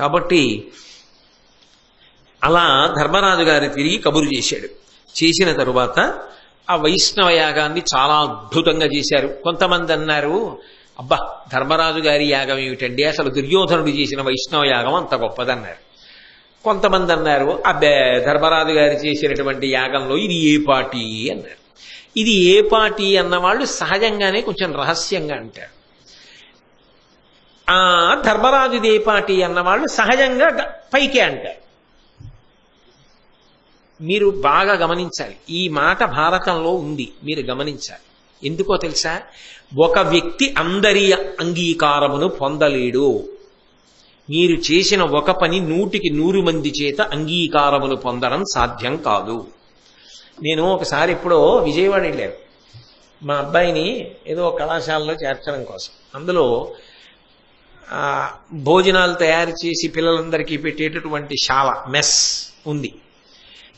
కాబట్టి అలా ధర్మరాజు గారి తిరిగి కబురు చేశాడు. చేసిన తరువాత ఆ వైష్ణవ యాగాన్ని చాలా అద్భుతంగా చేశారు. కొంతమంది అన్నారు అబ్బా ధర్మరాజు గారి యాగం ఏమిటండి? అసలు దుర్యోధనుడు చేసిన వైష్ణవ యాగం అంత గొప్పదన్నారు. కొంతమంది అన్నారు అబ్బే ధర్మరాజు గారు చేసినటువంటి యాగంలో ఇది ఏ పాటి? అన్నారు. ఇది ఏ పాటి? అన్న వాళ్ళు సహజంగానే కొంచెం రహస్యంగా అంటారు. ఆ ధర్మరాజు దేపాటి అన్నవాళ్ళు అన్న వాళ్ళు సహజంగా పైకే అంటారు మీరు బాగా గమనించాలి. ఈ మాట భారతంలో ఉంది. మీరు గమనించాలి. ఎందుకో తెలుసా? ఒక వ్యక్తి అందరి అంగీకారమును పొందలేడు. మీరు చేసిన ఒక పని నూటికి నూరు మంది చేత అంగీకారమును పొందడం సాధ్యం కాదు. నేను ఒకసారి ఎప్పుడో విజయవాడ వెళ్ళాను. మా అబ్బాయిని ఏదో కళాశాలలో చేర్చడం కోసం. అందులో భోజనాలు తయారు చేసి పిల్లలందరికీ పెట్టేటటువంటి శాల మెస్ ఉంది.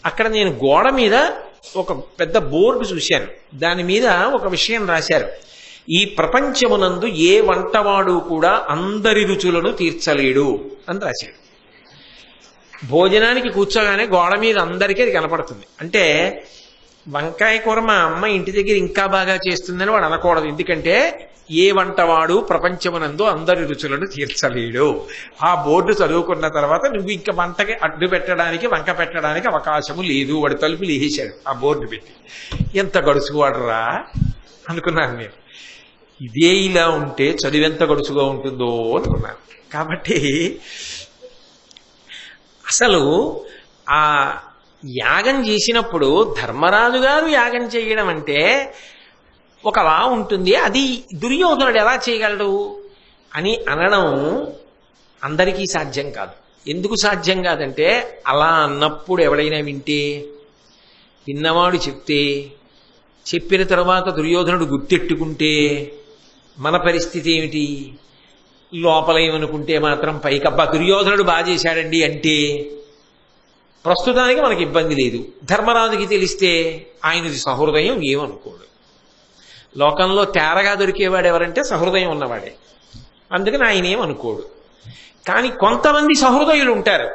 అక్కడ నేను గోడ మీద ఒక పెద్ద బోర్డు చూశాను. దాని మీద ఒక విషయం రాశారు. ఈ ప్రపంచమునందు ఏ వంటవాడు కూడా అందరి రుచులను తీర్చలేడు అని రాశాడు భోజనానికి కూర్చోగానే గోడ మీద అందరికీ అది కనపడుతుంది. అంటే వంకాయ కూర మా అమ్మ ఇంటి దగ్గర ఇంకా బాగా చేస్తుందని వాడు అనకూడదు. ఎందుకంటే ఏ వంటవాడు ప్రపంచమునందు అందరి రుచులను తీర్చలేడు. ఆ బోర్డు చదువుకున్న తర్వాత నువ్వు ఇంకా వంటకి అడ్డు పెట్టడానికి వంక పెట్టడానికి అవకాశము లేదు. వాడు తలుపులు వేసేశాడు ఆ బోర్డు పెట్టి. ఎంత గడుచువాడరా అనుకున్నాను నేను. ఇదే ఇలా ఉంటే చదువు ఎంత గడుచుగా ఉంటుందో అనుకున్నాను. కాబట్టి అసలు ఆ యాగం చేసినప్పుడు ధర్మరాజు గారు యాగం చేయడం అంటే ఒకలా ఉంటుంది అది దుర్యోధనుడు ఎలా చేయగలడు అని అనడం అందరికీ సాధ్యం కాదు. ఎందుకు సాధ్యం కాదంటే అలా అన్నప్పుడు ఎవడైనా వింటే విన్నవాడు చెప్తే చెప్పిన తర్వాత దుర్యోధనుడు గుర్తెట్టుకుంటే మన పరిస్థితి ఏమిటి? లోపల ఏమనుకుంటే మాత్రం పైకబ్బా దుర్యోధనుడు బాగా చేశాడండి అంటే ప్రస్తుతానికి మనకి ఇబ్బంది లేదు. ధర్మరాజుకి తెలిస్తే ఆయనది సహృదయం ఏమనుకోడు. లోకంలో తేరగా దొరికేవాడు ఎవరంటే సహృదయం ఉన్నవాడే. అందుకని ఆయన ఏమనుకోడు కానీ కొంతమంది సహృదయులు ఉంటారు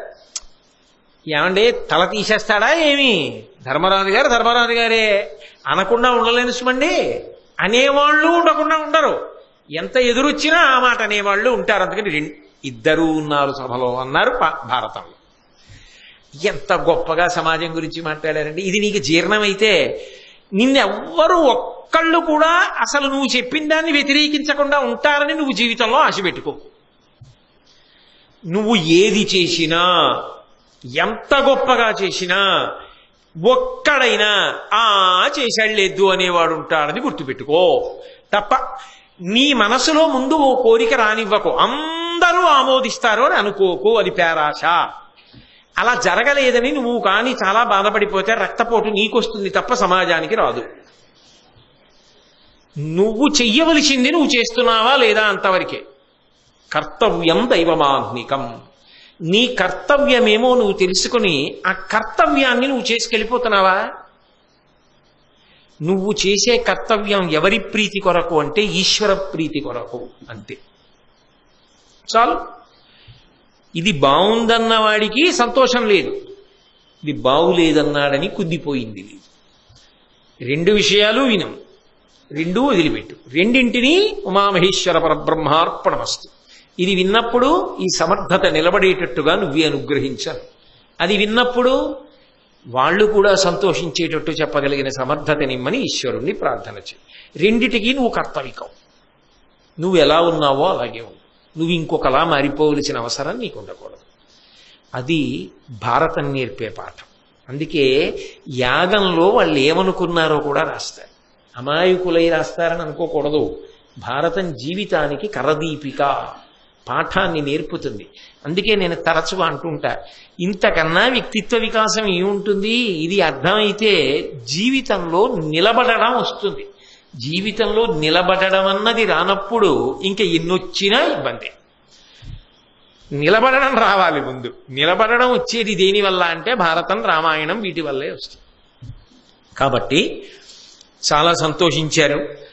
ఏమంటే తల తీసేస్తాడా ఏమి? ధర్మరాజు గారు ధర్మరాజు గారే. అనకుండా ఉండలేను సుమండి. అనేవాళ్ళు ఉండకుండా ఉండరు. ఎంత ఎదురొచ్చినా ఆ మాట అనేవాళ్ళు ఉంటారు. అందుకని ఇద్దరు ఉన్నారు సభలో అన్నారు పా- భారతంలో. ఎంత గొప్పగా సమాజం గురించి మాట్లాడారండి. ఇది నీకు జీర్ణమైతే నిన్నెవ్వరూ ఒక్కళ్ళు కూడా అసలు నువ్వు చెప్పిన దాన్ని వ్యతిరేకించకుండా ఉంటారని నువ్వు జీవితంలో ఆశ పెట్టుకో. నువ్వు ఏది చేసినా ఎంత గొప్పగా చేసినా ఒక్కడైనా ఆ చేశాళ్ళేద్దు అనేవాడు ఉంటాడని గుర్తుపెట్టుకో. తప్ప నీ మనసులో ముందు ఓ కోరిక రానివ్వకు. అందరూ ఆమోదిస్తారు అని అనుకోకు అది పేరాశ. అలా జరగలేదని నువ్వు కానీ చాలా బాధపడిపోతే రక్తపోటు నీకొస్తుంది తప్ప సమాజానికి రాదు. నువ్వు చెయ్యవలసింది నువ్వు చేస్తున్నావా లేదా అంతవరకే. కర్తవ్యం దైవమాహ్నికం. నీ కర్తవ్యమేమో నువ్వు తెలుసుకుని ఆ కర్తవ్యాన్ని నువ్వు చేసుకెళ్ళిపోతున్నావా? నువ్వు చేసే కర్తవ్యం ఎవరి ప్రీతి కొరకు అంటే ఈశ్వర ప్రీతి కొరకు అంతే. చాలు. ఇది బాగుందన్న వాడికి సంతోషం లేదు. ఇది బాగులేదన్నాడని కుద్దిపోయింది రెండు విషయాలు వినం. రెండూ వదిలిపెట్టు. రెండింటినీ ఉమామహేశ్వర పరబ్రహ్మార్పణమస్తు. ఇది విన్నప్పుడు ఈ సమర్థత నిలబడేటట్టుగా నువ్వే అనుగ్రహించాను అది విన్నప్పుడు వాళ్ళు కూడా సంతోషించేటట్టు చెప్పగలిగిన సమర్థత నిమ్మని ఈశ్వరుణ్ణి ప్రార్థన చేయి. రెండిటికి నువ్వు కర్తవికం నువ్వు ఎలా ఉన్నావో అలాగే ఉండు. నువ్వు ఇంకొకలా మారిపోవలసిన అవసరం నీకు ఉండకూడదు అది భారతం నేర్పే పాఠం. అందుకే యాగంలో వాళ్ళు ఏమనుకున్నారో కూడా రాస్తారు. అమాయకులై రాస్తారని అనుకోకూడదు. భారతం జీవితానికి కరదీపిక. పాఠాన్ని నేర్పుతుంది. అందుకే నేను తరచుగా అంటుంటా ఇంతకన్నా వ్యక్తిత్వ వికాసం ఏముంటుంది? ఇది అర్థమైతే జీవితంలో నిలబడడం వస్తుంది. జీవితంలో నిలబడడం అన్నది రానప్పుడు ఇంకా ఎన్నొచ్చినా ఇబ్బంది. నిలబడడం రావాలి ముందు. నిలబడడం వచ్చేది దేనివల్ల అంటే భారతం రామాయణం వీటి వల్లే వస్తుంది. కాబట్టి చాలా సంతోషించారు.